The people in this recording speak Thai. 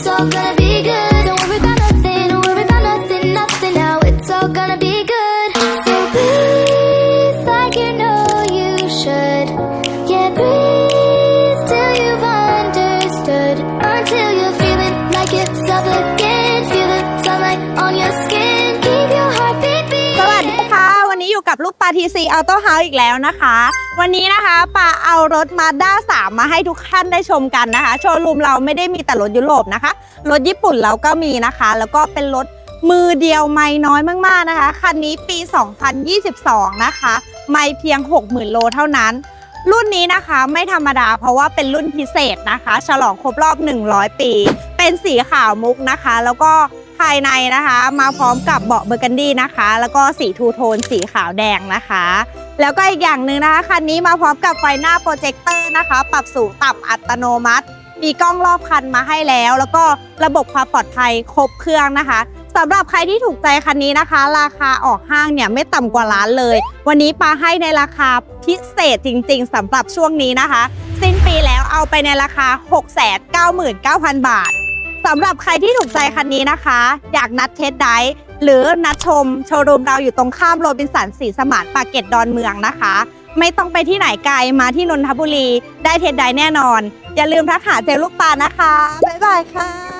it's all gonna be good. อยู่กับลูกปลาทีซีออโตเฮาส์อีกแล้วนะคะ วันนี้นะคะปลาเอารถมาด้า3มาให้ทุกท่านได้ชมกันนะคะ โชว์รูมเราไม่ได้มีแต่รถยุโรปนะคะ รถญี่ปุ่นเราก็มีนะคะ แล้วก็เป็นรถมือเดียวไม่น้อยมากๆนะคะ คันนี้ปี 2022 นะคะ ไม่เพียง 60,000 โลเท่านั้น รุ่นนี้นะคะไม่ธรรมดาเพราะว่าเป็นรุ่นพิเศษนะคะ ฉลองครบรอบ 100 ปี เป็นสีขาวมุกนะคะ แล้วก็ ภายในนะคะ มาพร้อมกับเบาะเบอร์กันดี้นะคะ แล้วก็สีทูโทนสีขาวแดงนะคะ แล้วก็อีกอย่างหนึ่งนะคะคันนี้มาพร้อมกับไฟหน้าโปรเจคเตอร์นะคะ ปรับสูงต่ำอัตโนมัติ มีกล้องรอบคันมาให้แล้ว แล้วก็ระบบความปลอดภัยครบเครื่องนะคะสำหรับใครที่ถูกใจคันนี้นะคะ ราคาออกห้างเนี่ยไม่ต่ำกว่าล้านเลย วันนี้ปาให้ในราคาพิเศษจริง ๆสำหรับช่วงนี้นะคะ สิ้นปีแล้วเอาไปในราคา 699,000 บาท สำหรับใครที่ถูกใจคันนี้นะคะ อยากนัดเทสไดหรือนัดชมโชว์รูมเราอยู่ตรงข้ามโรบินสันสีสมานปากเกตดอนเมืองนะคะ ไม่ต้องไปที่ไหนไกลมาที่นนทบุรีได้เทสไดแน่นอน อย่าลืมทักหาเจลลูกปลานะคะ บ๊ายบายค่ะ